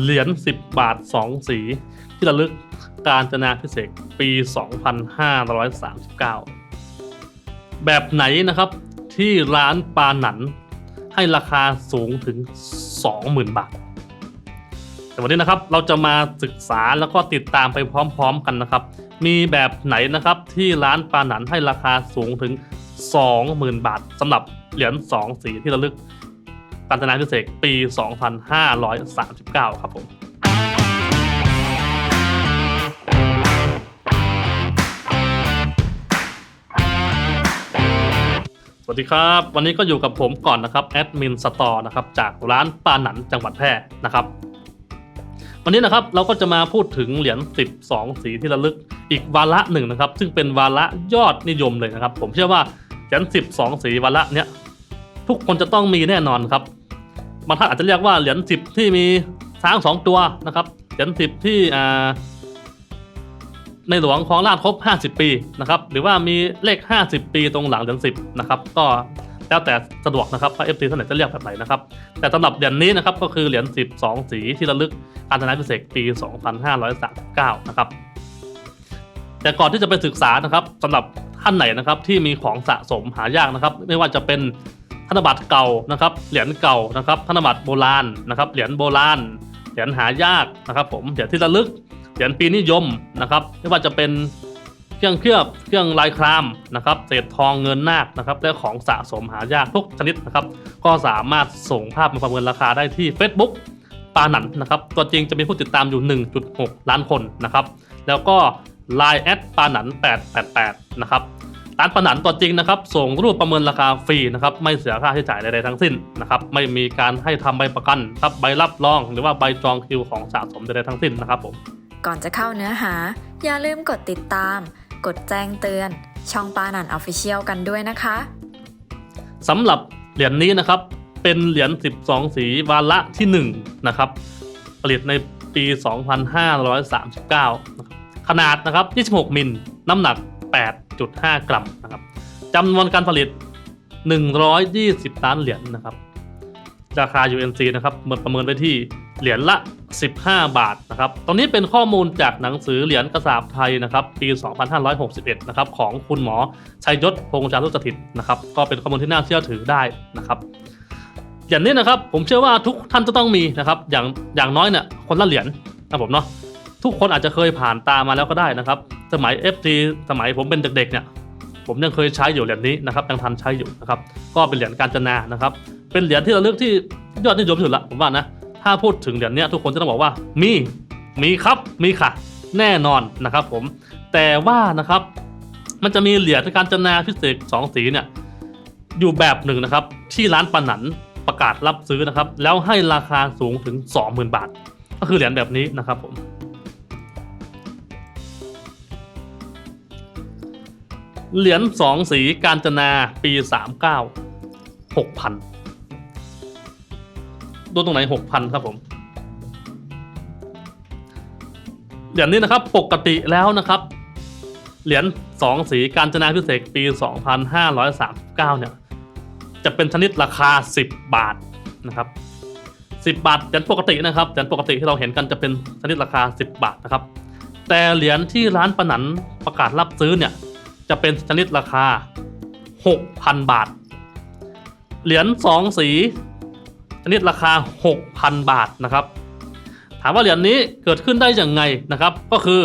เหรียญ10 บาท 2 สี ที่ระลึกการจนาพิเศษปี 2539 แบบไหนนะครับที่ร้านปาหนัน ให้ราคาสูงถึง 20,000 บาท แต่วันนี้นะครับเราจะมาศึกษาแล้วก็ติดตามไปพร้อมๆกันนะครับ มีแบบไหนนะครับที่ร้านปาหนันให้ราคาสูงถึง 20,000 บาทสำหรับเหรียญ2สีที่ระลึก การจนาพิเศษปี 2539 ครับผมสวัสดีครับ วันนี้ก็อยู่กับผมก่อนนะครับแอดมินสตอร์นะครับจากร้านปาหนันจังหวัดแพร่นะครับ วันนี้นะครับเราก็จะมาพูดถึงเหรียญ 12 สีที่ระลึกอีกวาระหนึ่งนะครับ ซึ่งเป็นวาระยอดนิยมเลยนะครับ ผมเชื่อว่าเหรียญ 12 สีวาระเนี้ย ทุกคนจะต้องมีแน่นอนครับบางท่านอาจจะเรียกว่าเหรียญ10ที่มีช้างสองตัวนะครับเหรียญ10ที่อ่าในหลวงของราชครบ 50 ปีนะครับหรือว่ามีเลข 50 ปีตรงหลังเหรียญ10นะครับก็แล้วแต่สะดวกนะครับว่า FT ท่านไหนจะเรียกแบบไหนนะครับแต่สำหรับเหรียญนี้นะครับก็คือเหรียญ12 สีที่ระลึกการธนาพิเศษปี 2539 นะครับแต่ก่อนที่จะไปศึกษานะครับสำหรับท่านไหนนะครับที่มีของสะสมหายากนะครับ ไม่ว่าจะเป็น ธนบัตรเก่านะครับ เหรียญเก่านะครับ ธนบัตรโบราณนะครับ เหรียญโบราณ เหรียญหายากนะครับ ผม เหรียญที่ระลึก เหรียญปีนิยมนะครับ ไม่ว่าจะเป็นเครื่องเคลือบ เครื่องลายครามนะครับ เศษทองเงินนาคนะครับ และของสะสมหายากทุกชนิดนะครับ ก็สามารถส่งภาพมาประเมินราคาได้ที่ Facebook ปาหนันนะครับ ตัวจริงจะมีผู้ติดตามอยู่ 1.6 ล้านคนนะครับ แล้วก็ Line แอดปาหนัน888 นะครับ ร้านปาหนันตัวจริงนะครับ ส่งรูปประเมินราคาฟรีนะครับ ไม่เสียค่าใช้จ่ายใดๆทั้งสิ้นนะครับ ไม่มีการให้ทำใบประกันครับใบรับรอง หรือว่าใบจองคิวของสะสมใดๆทั้งสิ้นนะครับผม ก่อนจะเข้าเนื้อหา อย่าลืมกดติดตาม กดแจ้งเตือน ช่องปานันออฟฟิเชียลกันด้วยนะคะสำหรับเหรียญนี้นะครับ เป็นเหรียญ 12 สีวาระที่1นะครับ ผลิตในปี 2539นะครับขนาดนะครับ 26 มิล น้ำหนัก 8.5กรัมนะครับจำนวนการผลิต 120 ล้านเหรียญนะครับราคา UNC นะครับเมื่อประเมินไว้ที่เหรียญละ 15 บาทนะครับตรงนี้เป็นข้อมูลจากหนังสือเหรียญกระสาบไทยนะครับปี 2561 นะครับของคุณหมอชัยยศพงษ์จารุสถิตนะครับ ก็เป็นข้อมูลที่น่าเชื่อถือได้นะครับ อย่างนี้นะครับผมเชื่อว่าทุกท่านจะต้องมีนะครับ อย่างอย่างน้อยเนี่ยคนละเหรียญนะผมเนาะทุกคนอาจจะเคยผ่านตามาแล้วก็ได้นะครับ สมัย FT สมัยผมเป็นเด็กๆเนี่ยผมยังเคยใช้อยู่เหรียญนี้นะครับยังทันใช้อยู่นะครับก็เป็นเหรียญการจนานะครับ เป็นเหรียญที่ระลึกที่ยอดนิยมที่สุดละผมว่านะถ้าพูดถึงเหรียญเนี้ยทุกคนจะต้องบอกว่ามีมีครับมีค่ะ แน่นอนนะครับผมแต่ว่านะครับมันจะมีเหรียญการจนาพิเศษสองสีเนี่ยอยู่แบบหนึ่งนะครับที่ร้านปาหนันประกาศรับซื้อนะครับแล้วให้ราคาสูงถึง 20,000 บาท ก็คือเหรียญแบบนี้นะครับผม เหรียญสองสีการจนาปี39 6,000ดูตรงไหน6,000ครับผมเหรียญนี้นะครับปกติแล้วนะครับ เหรียญสองสีการจนาพิเศษปี 2539 เนี่ย จะเป็นชนิดราคา 10 บาทนะครับ 10 บาทเหรียญปกตินะครับเหรียญปกติที่เราเห็นกันจะเป็นชนิดราคา 10 บาทนะครับ แต่เหรียญที่ร้านปะหนันประกาศรับซื้อเนี่ย จะเป็นชนิดราคา 6,000 บาท เหรียญ2 สีชนิดราคา 6,000 บาทนะครับ ถามว่าเหรียญนี้เกิดขึ้นได้อย่างไงนะครับ ก็คือ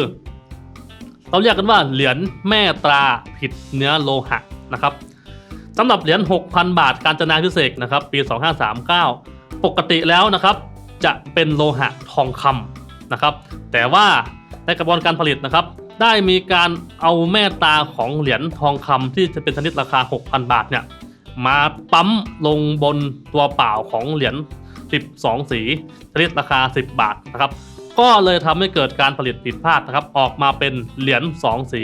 เราเรียกกันว่าเหรียญแม่ตราผิดเนื้อโลหะนะครับสำหรับเหรียญ 6,000 บาทการจนาพิเศษกนะครับ ปี 2539 ปกติแล้วนะครับ จะเป็นโลหะทองคำนะครับ แต่ว่าในกระบวนการผลิตนะครับ ได้มีการเอาแม่ตาของเหรียญทองคำที่จะเป็นชนิดราคา 6,000 บาทเนี่ยมาปั๊มลงบนตัวเปล่าของเหรียญ 12 สีชนิดราคา 10 บาทนะครับ ก็เลยทำให้เกิดการผลิตผิดพลาดนะครับ ออกมาเป็นเหรียญ 2 สี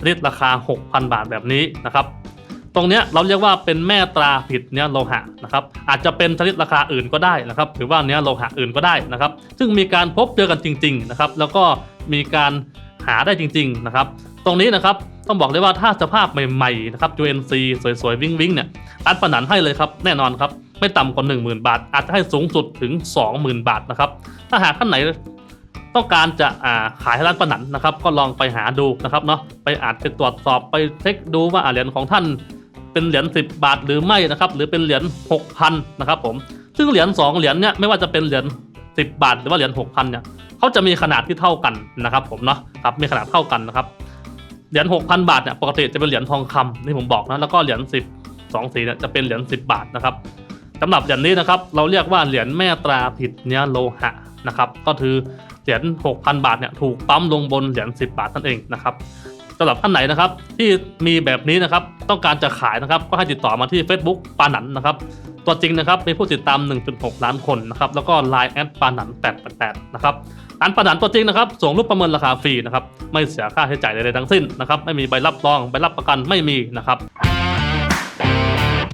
ชนิดราคา 6,000 บาทแบบนี้นะครับ ตรงนี้เราเรียกว่าเป็นแม่ตราผิดเนื้อโลหะนะครับ อาจจะเป็นชนิดราคาอื่นก็ได้นะครับ หรือว่าเนื้อโลหะอื่นก็ได้นะครับ ซึ่งมีการพบเจอกันจริง ๆ นะครับ แล้วก็มีการ หาได้จริงๆนะครับตรงนี้นะครับต้องบอกเลยว่าถ้าสภาพใหม่ๆนะครับ UNC สวยๆ วิ่งๆเนี่ยร้านปะหนันให้เลยครับแน่นอนครับไม่ต่ำกว่า 10,000 บาท อาจจะให้สูงสุดถึง 20,000 บาทนะครับถ้าหากท่านไหนต้องการจะอ่าขายให้ร้านปานันนะครับ ก็ลองไปหาดูนะครับเนาะไปอาจไปตรวจสอบไปเช็คดูว่าอ่าเหรียญของท่านเป็นเหรียญ10 บาทหรือไม่นะครับหรือเป็นเหรียญ6,000นะครับผมซึ่งเหรียญ2เหรียญเนี่ยไม่ว่าจะเป็นเหรียญ10 บาท หรือว่าเหรียญ6,000เนี่ย เขาจะมีขนาดที่เท่ากันนะครับ ผมเนาะครับมีขนาดเท่ากันนะครับเหรียญ6,000บาทเนี่ยปกติจะเป็นเหรียญทองคำที่ผมบอกนะแล้วก็เหรียญ10 2สีเนี่ยจะเป็นเหรียญ10บาทนะครับสำหรับเหรียญนี้นะครับ เราเรียกว่าเหรียญแม่ตราผิดเนื้อโลหะนะครับก็คือเหรียญ6,000บาทเนี่ยถูกปั๊มลงบนเหรียญ10บาทนั่นเองนะครับสำหรับท่านไหนนะครับที่มีแบบนี้นะครับต้องการจะขายนะครับก็ให้ติดต่อมาที่ Facebook ปาหนันนะครับตัวจริงนะครับมีผู้ติดตาม 1.6 ล้านคนนะครับแล้วก็ Line แอดปาหนัน888นะครับ กานประดันตัวจริงนะครับ ส่งรูปประเมินราคาฟรีนะครับ ไม่เสียค่าใช้จ่ายใดๆทั้งสิ้นนะครับ ไม่มีใบรับรอง ใบรับประกันไม่มีนะครับ